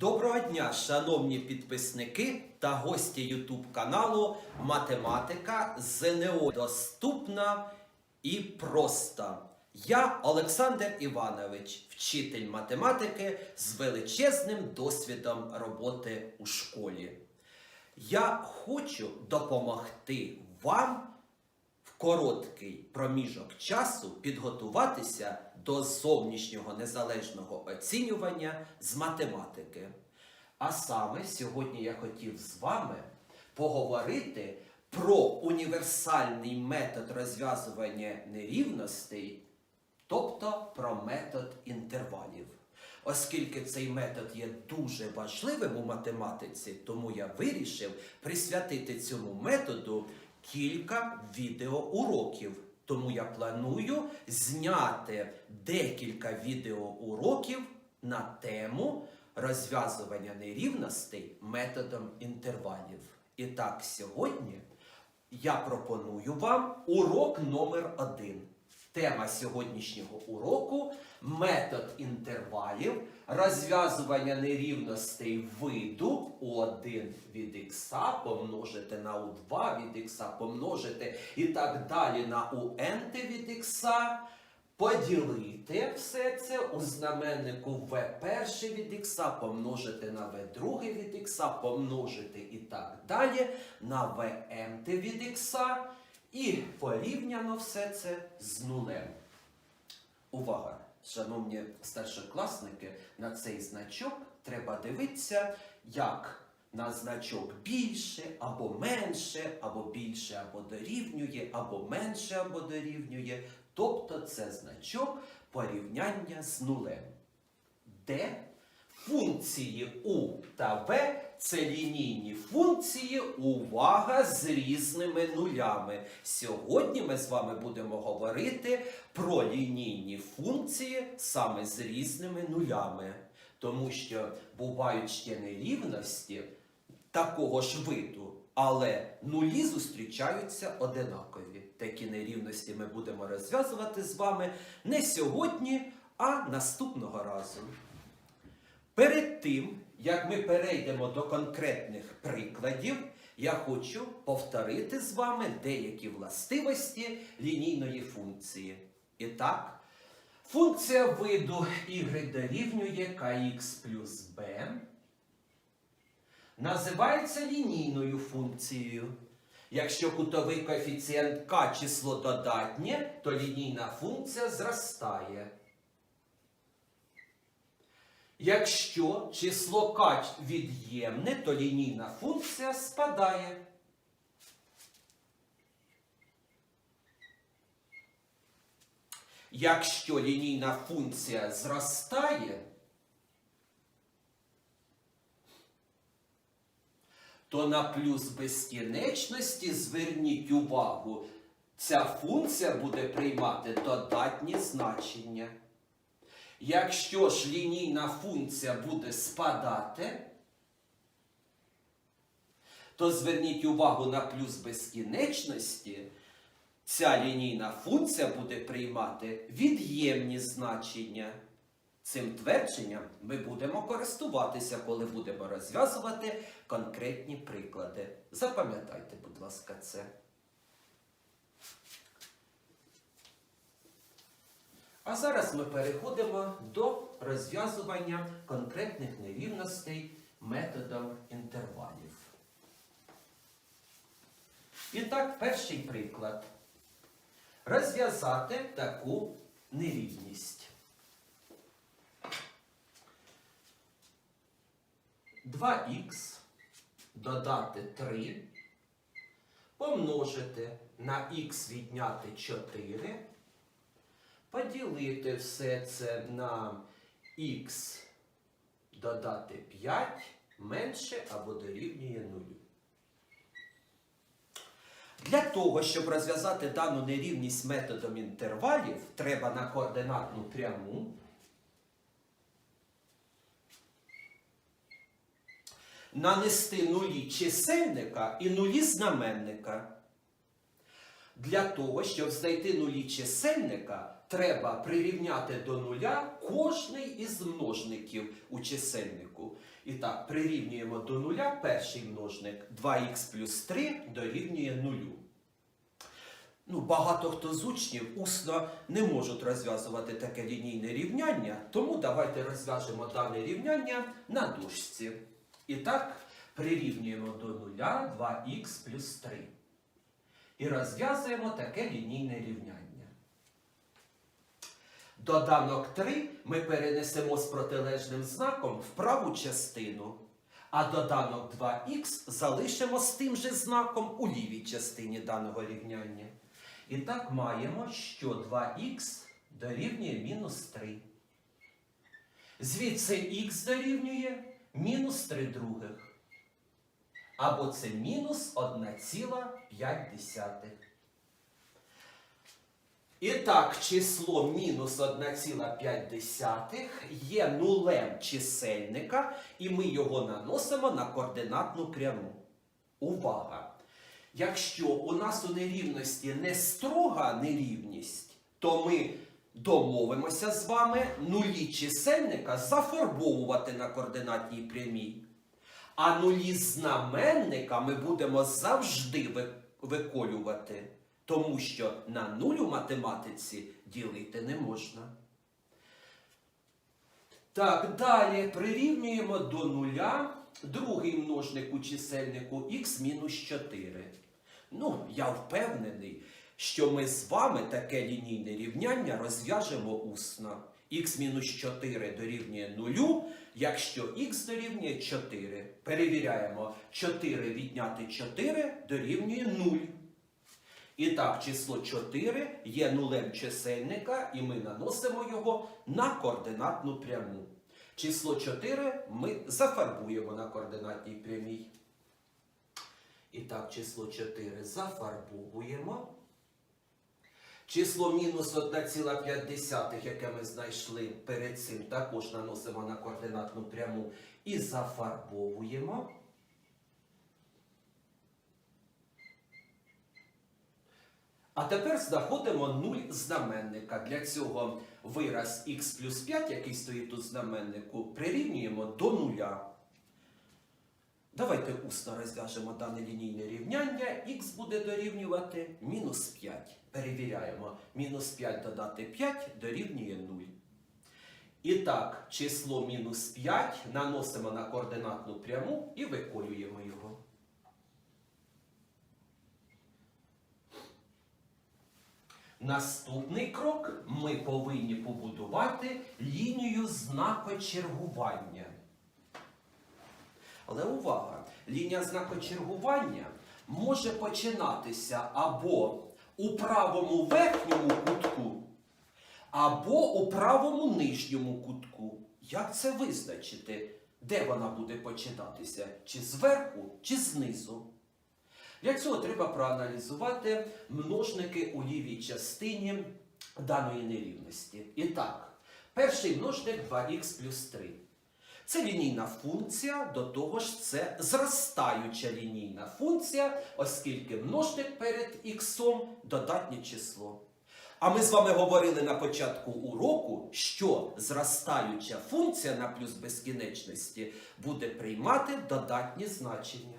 Доброго дня, шановні підписники та гості YouTube каналу Математика ЗНО доступна і проста. Я Олександр Іванович, вчитель математики з величезним досвідом роботи у школі. Я хочу допомогти вам короткий проміжок часу підготуватися до зовнішнього незалежного оцінювання з математики. А саме сьогодні я хотів з вами поговорити про універсальний метод розв'язування нерівностей, тобто про метод інтервалів. Оскільки цей метод є дуже важливим у математиці, тому я вирішив присвятити цьому методу кілька відеоуроків. Тому я планую зняти декілька відеоуроків на тему розв'язування нерівностей методом інтервалів. І так, сьогодні я пропоную вам урок номер один. Тема сьогоднішнього уроку метод інтервалів, розв'язування нерівностей виду У1 від х помножити на У2 від х помножити і так далі на UN від х, поділити все це у знаменнику В1 від х помножити на В2 від х помножити і так далі на ВМ від х і порівняно все це з нулем. Увага! Шановні старшокласники, на цей значок треба дивитися як на значок більше або менше, або більше або дорівнює, або менше або дорівнює. Тобто це значок порівняння з нулем. Де функції у та в це лінійні функції, увага з різними нулями. Сьогодні ми з вами будемо говорити про лінійні функції саме з різними нулями. Тому що бувають ще нерівності такого ж виду, але нулі зустрічаються одинакові. Такі нерівності ми будемо розв'язувати з вами не сьогодні, а наступного разу. Перед тим, як ми перейдемо до конкретних прикладів, я хочу повторити з вами деякі властивості лінійної функції. І так, функція виду y дорівнює kx плюс b називається лінійною функцією. Якщо кутовий коефіцієнт k число додатнє, то лінійна функція зростає. Якщо число k від'ємне, то лінійна функція спадає. Якщо лінійна функція зростає, то на плюс безкінечності зверніть увагу, ця функція буде приймати додатні значення. Якщо ж лінійна функція буде спадати, то зверніть увагу на плюс безкінечності, ця лінійна функція буде приймати від'ємні значення. Цим твердженням ми будемо користуватися, коли будемо розв'язувати конкретні приклади. Запам'ятайте, будь ласка, це. А зараз ми переходимо до розв'язування конкретних нерівностей методом інтервалів. І так, перший приклад. Розв'язати таку нерівність. 2х додати 3 помножити на х відняти 4 поділити все це на х додати 5 менше або дорівнює 0. Для того, щоб розв'язати дану нерівність методом інтервалів, треба на координатну пряму нанести нулі чисельника і нулі знаменника. Для того, щоб знайти нулі чисельника, треба прирівняти до нуля кожний із множників у чисельнику. І так, прирівнюємо до нуля перший множник 2х плюс 3 дорівнює нулю. Ну, багато хто з учнів усно не можуть розв'язувати таке лінійне рівняння, тому давайте розв'яжемо дане рівняння на дужці. І так, прирівнюємо до нуля 2х плюс 3. І розв'язуємо таке лінійне рівняння. Доданок 3 ми перенесемо з протилежним знаком в праву частину, а доданок 2х залишимо з тим же знаком у лівій частині даного рівняння. І так маємо, що 2х дорівнює мінус 3. Звідси х дорівнює мінус 3 других. Або це мінус 1,5. І так, число мінус 1,5 є нулем чисельника, і ми його наносимо на координатну пряму. Увага! Якщо у нас у нерівності не строга нерівність, то ми домовимося з вами нулі чисельника зафарбовувати на координатній прямій. А нулі знаменника ми будемо завжди виколювати, тому що на нуль у математиці ділити не можна. Так, далі прирівнюємо до нуля другий множник у чисельнику х мінус 4. Ну, я впевнений, що ми з вами таке лінійне рівняння розв'яжемо усно. Х мінус 4 дорівнює 0, якщо х дорівнює 4. Перевіряємо, 4 відняти 4 дорівнює 0. І так, число 4 є нулем чисельника, і ми наносимо його на координатну пряму. Число 4 ми зафарбуємо на координатній прямій. І так, число 4 зафарбовуємо. Число мінус 1,5, яке ми знайшли перед цим, також наносимо на координатну пряму і зафарбовуємо. А тепер знаходимо нуль знаменника. Для цього вираз х плюс 5, який стоїть у знаменнику, прирівнюємо до нуля. Давайте усно розв'яжемо дане лінійне рівняння. Х буде дорівнювати мінус 5. Перевіряємо. Мінус 5 додати 5 дорівнює 0. І так, число мінус 5 наносимо на координатну пряму і виколюємо його. Наступний крок ми повинні побудувати лінію знакочергування. Але увага! Лінія знакочергування може починатися або у правому верхньому кутку, або у правому нижньому кутку. Як це визначити? Де вона буде починатися? Чи зверху, чи знизу? Для цього треба проаналізувати множники у лівій частині даної нерівності. І так, перший множник 2х плюс 3. Це лінійна функція, до того ж це зростаюча лінійна функція, оскільки множник перед х додатнє число. А ми з вами говорили на початку уроку, що зростаюча функція на плюс безкінечності буде приймати додатні значення.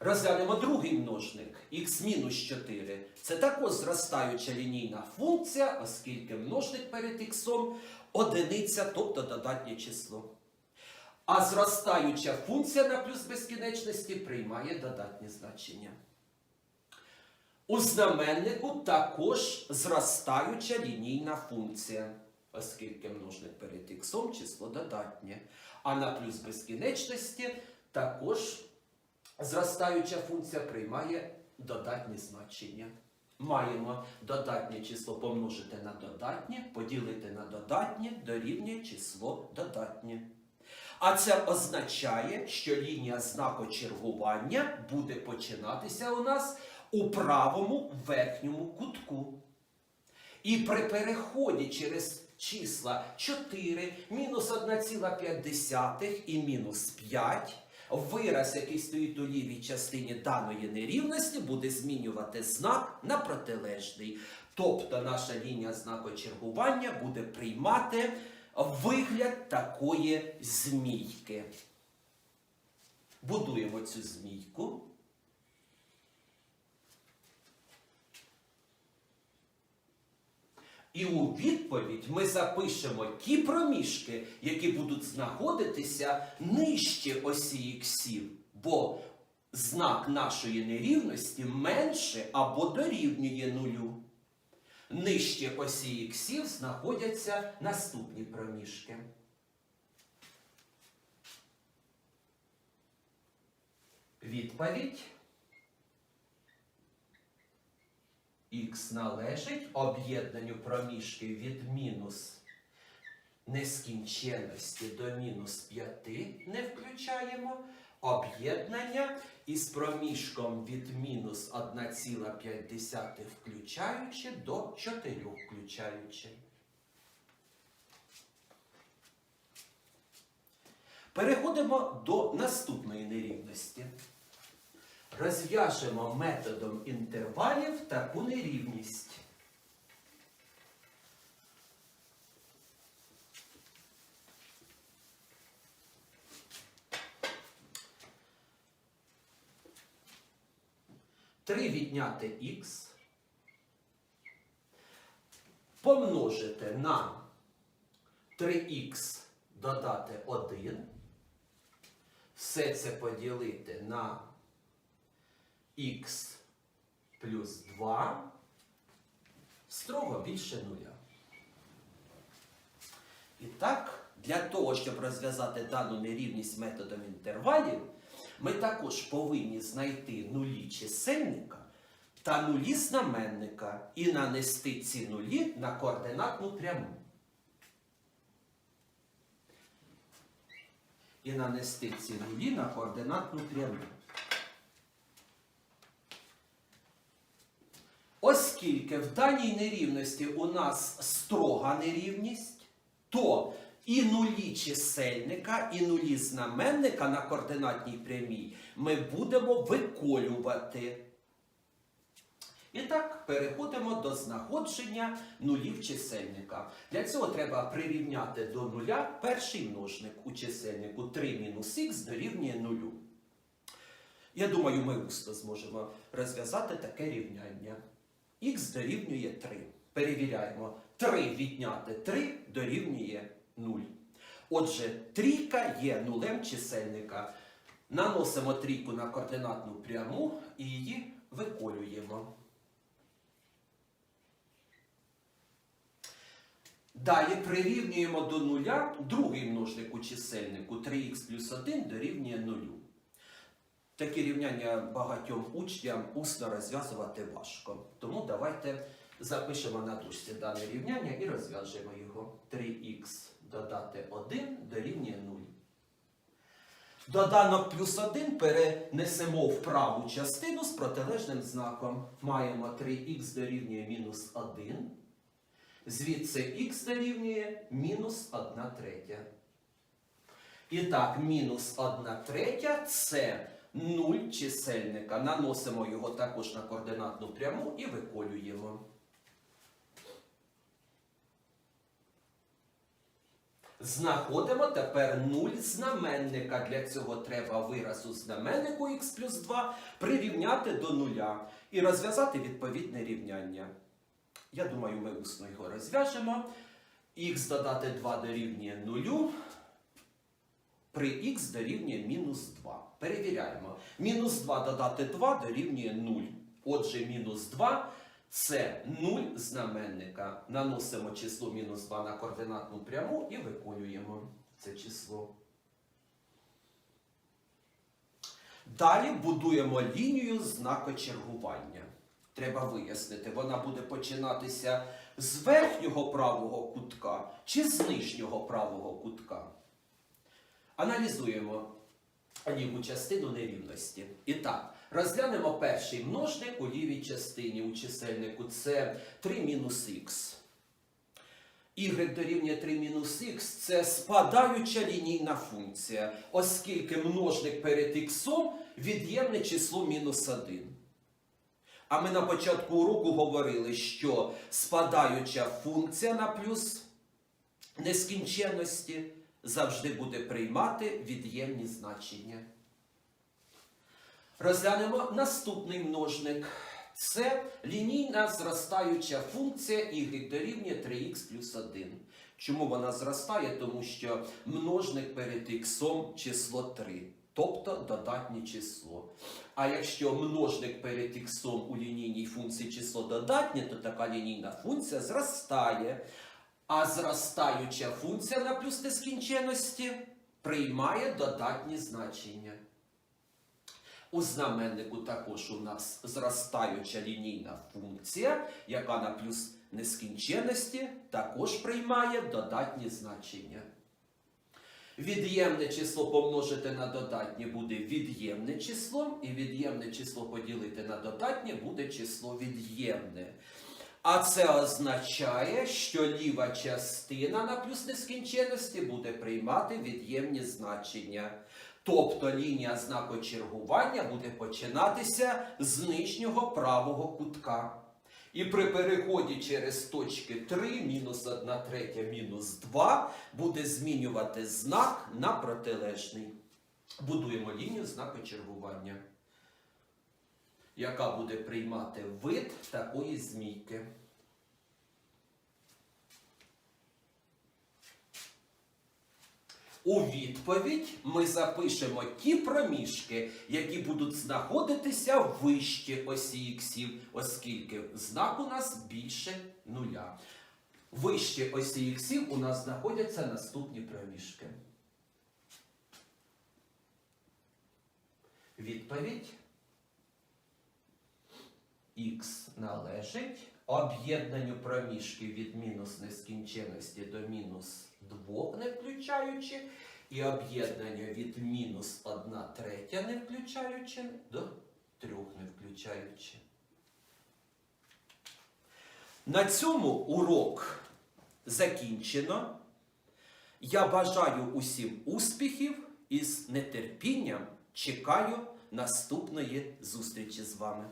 Розглянемо другий множник х мінус 4. Це також зростаюча лінійна функція, оскільки множник перед х одиниця, тобто додатнє число. А зростаюча функція на плюс безкінечності приймає додатні значення. У знаменнику також зростаюча лінійна функція, оскільки множник перед х число додатнє. А на плюс безкінечності також зростаюча функція приймає додатні значення. Маємо додатнє число помножити на додатнє, поділити на додатнє, дорівнює число додатнє. А це означає, що лінія знакочергування буде починатися у нас у правому верхньому кутку. І при переході через числа 4, мінус 1,5 і мінус 5, вираз, який стоїть у лівій частині даної нерівності, буде змінювати знак на протилежний. Тобто наша лінія знакочергування буде приймати вигляд такої змійки. Будуємо цю змійку. І у відповідь ми запишемо ті проміжки, які будуть знаходитися нижче осі іксів, бо знак нашої нерівності менше або дорівнює нулю. Нижче осі іксів знаходяться наступні проміжки. Відповідь. Х належить об'єднанню проміжків від мінус нескінченності до мінус 5 не включаємо. Об'єднання із проміжком від мінус 1,5 включаючи до 4 включаючи. Переходимо до наступної нерівності. Розв'яжемо методом інтервалів таку нерівність. Три відняти х помножити на 3х додати 1. Все це поділити на х плюс 2 строго більше нуля. І так, для того, щоб розв'язати дану нерівність методом інтервалів, ми також повинні знайти нулі чисельника та нулі знаменника і нанести ці нулі на координатну пряму. І нанести ці нулі на координатну пряму. Оскільки в даній нерівності у нас строга нерівність, то і нулі чисельника, і нулі знаменника на координатній прямій ми будемо виколювати. І так, переходимо до знаходження нулів чисельника. Для цього треба прирівняти до нуля перший множник у чисельнику 3 мінус х дорівнює нулю. Я думаю, ми усно зможемо розв'язати таке рівняння. Х дорівнює 3. Перевіряємо. 3 відняти 3 дорівнює 0. Отже, трійка є нулем чисельника. Наносимо трійку на координатну пряму і її виколюємо. Далі прирівнюємо до нуля другий множник у чисельнику 3х плюс 1 дорівнює 0. Такі рівняння багатьом учням усно розв'язувати важко. Тому давайте запишемо на дужці дане рівняння і розв'яжемо його. 3х додати 1 дорівнює 0. Доданок плюс 1 перенесемо в праву частину з протилежним знаком. Маємо 3х дорівнює мінус 1. Звідси х дорівнює мінус 1 третя. І так, мінус 1 третя це 0 чисельника. Наносимо його також на координатну пряму і виколюємо. Знаходимо тепер 0 знаменника. Для цього треба вираз у знаменнику х плюс 2 прирівняти до нуля і розв'язати відповідне рівняння. Я думаю, ми усно його розв'яжемо. Х додати 2 дорівнює 0. При х дорівнює мінус 2. Перевіряємо. Мінус 2 додати 2 дорівнює 0. Отже, мінус 2 це 0 знаменника. Наносимо число мінус 2 на координатну пряму і виконуємо це число. Далі будуємо лінію знакочергування. Треба вияснити, вона буде починатися з верхнього правого кутка чи з нижнього правого кутка. Аналізуємо ліву частину нерівності. І так, розглянемо перший множник у лівій частині у чисельнику. Це 3 мінус х. Y дорівнює 3 мінус х це спадаюча лінійна функція, оскільки множник перед х від'ємне число мінус 1. А ми на початку уроку говорили, що спадаюча функція на плюс нескінченності завжди буде приймати від'ємні значення. Розглянемо наступний множник. Це лінійна зростаюча функція y дорівнює 3х плюс 1. Чому вона зростає? Тому що множник перед х число 3, тобто додатнє число. А якщо множник перед х у лінійній функції число додатнє, то така лінійна функція зростає. А зростаюча функція на плюс нескінченності приймає додатні значення. У знаменнику також у нас зростаюча лінійна функція, яка на плюс нескінченності також приймає додатні значення. Від'ємне число помножити на додатнє буде від'ємне число, і від'ємне число поділити на додатнє буде число від'ємне. А це означає, що ліва частина на плюс нескінченності буде приймати від'ємні значення. Тобто лінія знаку чергування буде починатися з нижнього правого кутка. І при переході через точки 3, мінус 1 третя, мінус 2 буде змінювати знак на протилежний. Будуємо лінію знаку чергування, яка буде приймати вид такої змійки. У відповідь ми запишемо ті проміжки, які будуть знаходитися вище осі іксів, оскільки знак у нас більше нуля. Вище осі іксів у нас знаходяться наступні проміжки. Відповідь х належить об'єднанню проміжків від мінус нескінченності до мінус 2 не включаючи, і об'єднання від мінус 1 третя не включаючи до 3 не включаючи. На цьому урок закінчено. Я бажаю усім успіхів і з нетерпінням чекаю наступної зустрічі з вами.